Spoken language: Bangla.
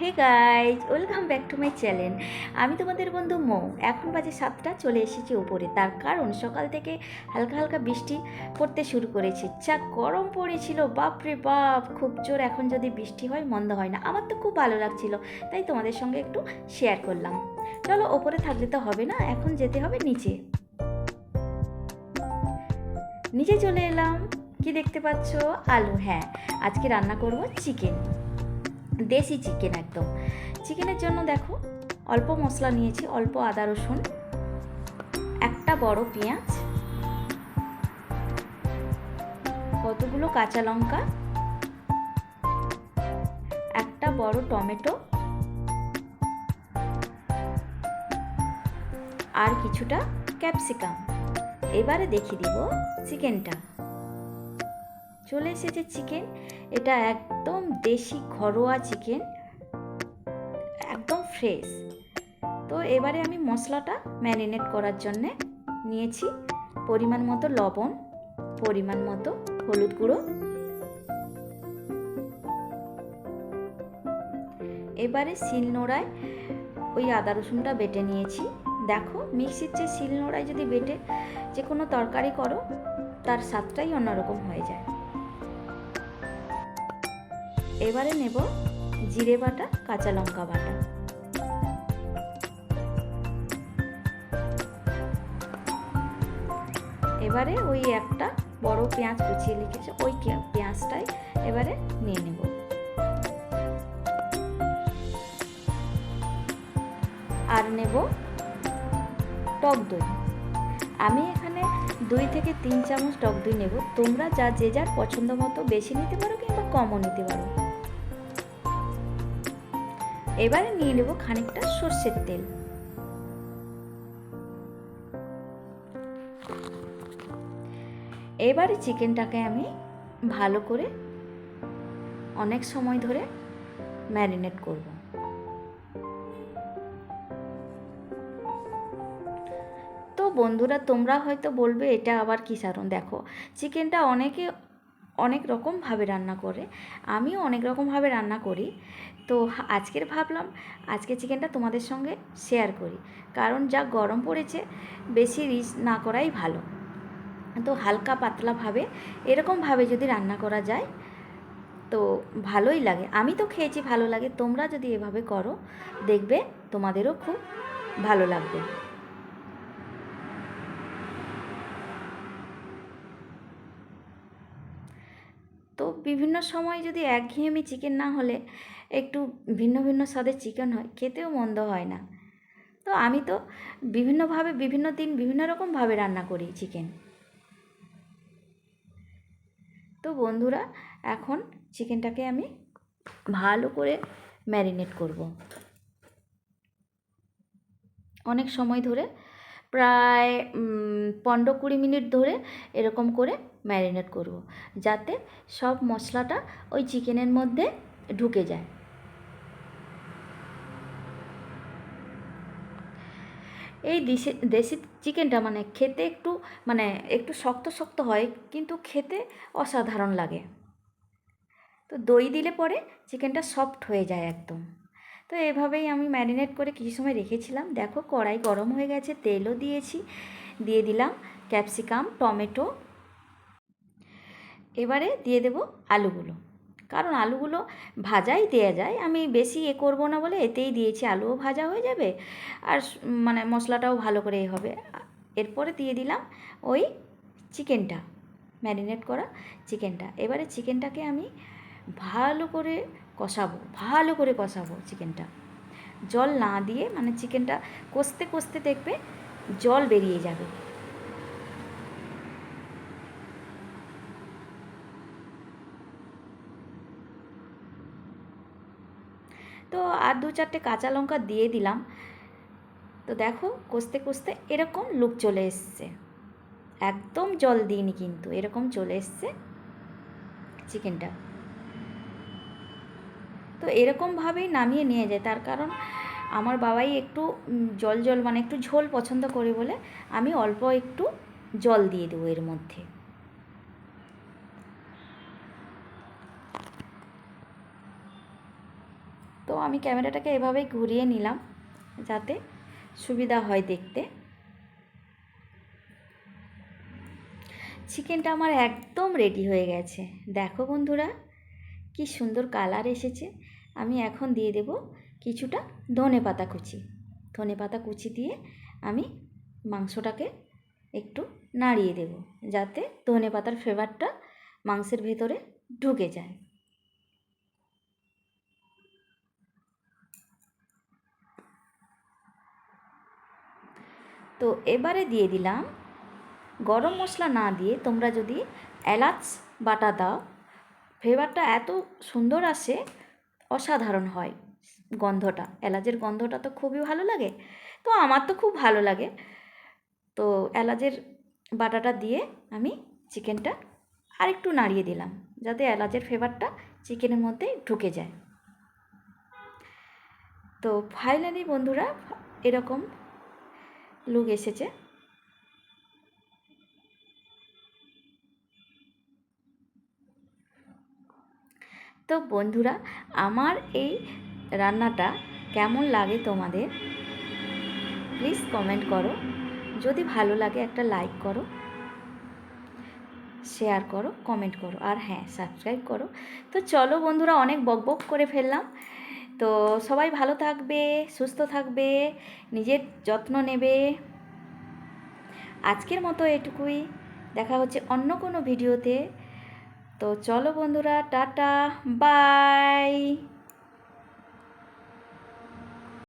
Hey guys welcome back to my channel আমি তোমাদের বন্ধু মৌ। এখন বাজে সাতটা, চলে এসেছি উপরে। তার কারণ সকাল থেকে হালকা হালকা বৃষ্টি পড়তে শুরু করেছে। যা গরম পড়েছিল, বাপরে বাপ! খুব জোর এখন যদি বৃষ্টি হয়, মন্দ হয় না। আমার তো খুব ভালো লাগছিল, তাই তোমাদের সঙ্গে একটু শেয়ার করলাম। চলো ওপরে থাকলে তো হবে না, এখন যেতে হবে নিচে। নিচে চলে এলাম। কি দেখতে পাচ্ছ? আলু হ্যাঁ। আজকে রান্না করব চিকেন দেশি চিকেন একদম। চিকেনের জন্য দেখো, অল্প মশলা নিয়েছি, অল্প আদা, রসুন, একটা বড় পেঁয়াজ, কতগুলো কাঁচা লঙ্কা, একটা বড় টমেটো, আর কিছুটা ক্যাপসিকাম। এবারে দেখিয়ে দিব চিকেনটা। চলে এসেছে চিকেন এটা একদম দেশি ঘরোয়া চিকেন একদম ফ্রেশ তো এবারে আমি মশলাটা ম্যারিনেট করার জন্যে নিয়েছি পরিমাণ মতো লবণ, পরিমাণ মতো হলুদ গুঁড়ো। এবারে শিলনোড়ায় ওই আদা রসুনটা বেটে নিয়েছি। দেখো, মিক্সির চেয়ে শিলনোড়ায় যদি বেটে যে কোনো তরকারি করো, তার স্বাদটাই অন্যরকম হয়ে যায়। এবারে নেব জিরে বাটা, কাঁচা লঙ্কা বাটা। এবারে ওই একটা বড় পেঁয়াজ কুচিয়ে লিখেছে, ওই পেঁয়াজটাই এবারে নিয়ে নেব। আর নেব টক দই। আমি এখানে দুই থেকে তিন চামচ টক দই নেব। তোমরা যা যে যার পছন্দ মতো বেশি নিতে পারো কিংবা কমও নিতে পারো। এবারে নিয়ে নেব খানিকটা সর্ষের তেল। এবারে চিকেনটাকে আমি ভালো করে অনেক সময় ধরে ম্যারিনেট করব। তো বন্ধুরা, তোমরা হয়তো বলবে, এটা আবার কী সারণ? দেখো, চিকেনটা অনেকে অনেক রকমভাবে রান্না করে, আমিও অনেক রকমভাবে রান্না করি। তো আজকের ভাবলাম, আজকে চিকেনটা তোমাদের সঙ্গে শেয়ার করি। কারণ যা গরম পড়েছে, বেশি রিচ না করাই ভালো। তো হালকা পাতলাভাবে এরকমভাবে যদি রান্না করা যায়, তো ভালোই লাগে। আমি তো খেয়েছি, ভালো লাগে। তোমরা যদি এভাবে করো, দেখবে তোমাদেরও খুব ভালো লাগবে তো বিভিন্ন সময় যদি একঘেয়েমি চিকেন না হলে একটু ভিন্ন ভিন্ন স্বাদের চিকেন হয়, খেতেও মন্দ হয় না। তো আমি তো বিভিন্নভাবে, বিভিন্ন দিন বিভিন্ন রকমভাবে রান্না করি চিকেন তো বন্ধুরা, এখন চিকেনটাকে আমি ভালো করে ম্যারিনেট করব। অনেক সময় ধরে প্রায় পনেরো কুড়ি মিনিট ধরে এরকম করে ম্যারিনেট করব। যাতে সব মশলাটা ওই চিকেনের মধ্যে ঢুকে যায়। এই দেশি দেশি চিকেনটা মানে খেতে একটু মানে একটু শক্ত শক্ত হয়, কিন্তু খেতে অসাধারণ লাগে। তো দই দিলে পরে চিকেনটা সফট হয়ে যায় একদম। তো এভাবেই আমি ম্যারিনেট করে কিছু সময় রেখেছিলাম। দেখো, কড়াই গরম হয়ে গেছে, তেলও দিয়েছি, দিয়ে দিলাম ক্যাপসিকাম, টমেটো। এবারে দিয়ে দেব আলুগুলো। কারণ আলুগুলো ভাজাই দেওয়া যায়। আমি বেশি এ করব না বলে এতেই দিয়েছি। আলুও ভাজা হয়ে যাবে আর মানে মশলাটাও ভালো করে হবে। এরপরে দিয়ে দিলাম ওই চিকেনটা, ম্যারিনেট করা চিকেনটা। এবারে চিকেনটাকে আমি ভালো করে কষাবো, ভালো করে কষাবো চিকেনটা জল না দিয়ে মানে চিকেনটা কষতে কষতে দেখবে জল বেরিয়ে যাবে। তো আর দু চারটে কাঁচা লঙ্কা দিয়ে দিলাম। তো দেখো কষতে কষতে এরকম লুক চলে এসছে। একদম জল দিইনি কিন্তু, এরকম চলে এসছে চিকেনটা তো এরকমভাবেই নামিয়ে নিয়ে যায়। তার কারণ আমার বাবাই একটু জল জল মানে একটু ঝোল পছন্দ করে বলে আমি অল্প একটু জল দিয়ে দেবো এর মধ্যে। তো আমি ক্যামেরাটাকে এভাবেই ঘুরিয়ে নিলাম যাতে সুবিধা হয় দেখতে। চিকেনটা আমার একদম রেডি হয়ে গেছে। দেখো বন্ধুরা, কি সুন্দর কালার এসেছে। আমি এখন দিয়ে দেব কিছুটা ধনে পাতা কুচি। ধনে পাতা কুচি দিয়ে আমি মাংসটাকে একটু নাড়িয়ে দেব যাতে ধনে পাতার ফ্লেভারটা মাংসের ভেতরে ঢুকে যায়। তো এবারে দিয়ে দিলাম। গরম মশলা না দিয়ে তোমরা যদি এলাচ বাটা দাও, ফ্লেভারটা এত সুন্দর আসে অসাধারণ হয় গন্ধটা। এলাচের গন্ধটা তো খুবই ভালো লাগে। তো আমার তো খুব ভালো লাগে। তো এলাচের বাটাটা দিয়ে আমি চিকেনটা আরেকটু নাড়িয়ে দিলাম যাতে এলাচের ফ্লেভারটা চিকেনের মধ্যে ঢুকে যায়। তো ফাইনালি বন্ধুরা, এরকম লুক এসেছে। তো বন্ধুরা, আমার এই রান্নাটা কেমন লাগে তোমাদের? প্লিজ কমেন্ট করো। যদি ভালো লাগে একটা লাইক করো শেয়ার করো কমেন্ট করো, আর হ্যাঁ সাবস্ক্রাইব করো। তো চলো বন্ধুরা, অনেক বক বক করে ফেললাম। তো সবাই ভালো থাকবে, সুস্থ থাকবে, নিজের যত্ন নেবে। আজকের মতো এটুকুই। দেখা হচ্ছে অন্য কোনো ভিডিওতে। তো চলো বন্ধুরা টাটা বাই